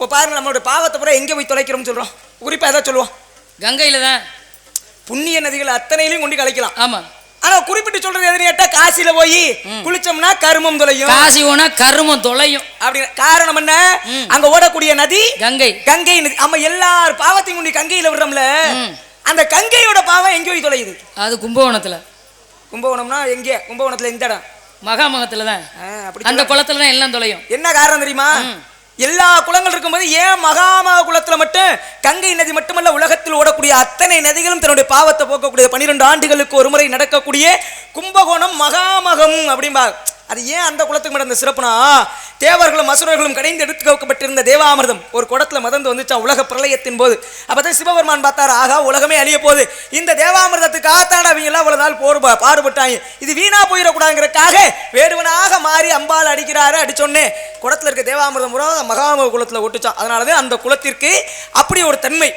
இப்போ பாருங்க நம்மளோட பாவத்தை பூரா எங்கே போய் தொலைக்கிறோம்னு சொல்றோம்? குறிப்பா எதாவது சொல்லுவோம்? கங்கையில தான். புண்ணிய நதிகள் அத்தனையிலையும் கொண்டு கலைக்கலாம். ஆமா. ஆனா குறிப்பிட்டு சொல்றது எதுன்னு கேட்டா காசில போய் குளிச்சோம்னா கருமம் தொலையும். காசி ஓனா கருமம் தொலையும். அப்படி காரணம் என்ன? அங்க ஓடக்கூடிய நதி கங்கை. கங்கை நதி. நம்ம எல்லார் பாவத்தையும் கொண்டு கங்கையில விடுறோம்ல. அந்த கங்கையோட பாவம் எங்க போய் தொலையுது? அது கும்பகோணத்துல. கும்பகோணம்னா எங்கே? கும்பகோணத்துல எந்த இடம்? மகாமகத்துல தான். அந்த குளத்துல தான் எல்லாம் தொலையும். என்ன காரணம் தெரியுமா? எல்லா குளங்கள் இருக்கும்போது ஏன் மகாமக குளத்தில் மட்டும் கங்கை நதி மட்டுமல்ல உலகத்தில் ஓடக்கூடிய அத்தனை நதிகளும் தன்னுடைய பாவத்தை போக்கக்கூடிய பன்னிரெண்டு ஆண்டுகளுக்கு ஒரு முறை நடக்கக்கூடிய கும்பகோணம் மகாமகம் அப்படிம்பா. அது ஏன் அந்த குளத்துக்கு மட்டும் அந்த சிறப்புனா தேவர்களும் அசுரர்களும் கடைந்து எடுத்து வைக்கப்பட்டிருந்த தேவாமிர்தம் ஒரு குடத்தில் மதந்து வந்துச்சா உலக பிரளயத்தின் போது. அப்பதான் சிவபெருமான் பார்த்தார் ஆகா உலகமே அழிய போகுது. இந்த தேவாமிர்தத்துக்காகத்தான அவங்க எல்லாம் இவ்வளோ நாள் போர் பாடுபட்டாங்க. இது வீணா போயிடக்கூடாதுங்கிறக்காக வேடுவனாக மாறி அம்பால் அடிக்கிறாரு. அடிச்சோன்னே குடத்தில் இருக்க தேவாமிர்தம் மகாம மகாமக குளத்துல ஒட்டுச்சான். அதனாலதான் அந்த குளத்திற்கு அப்படி ஒரு தன்மை.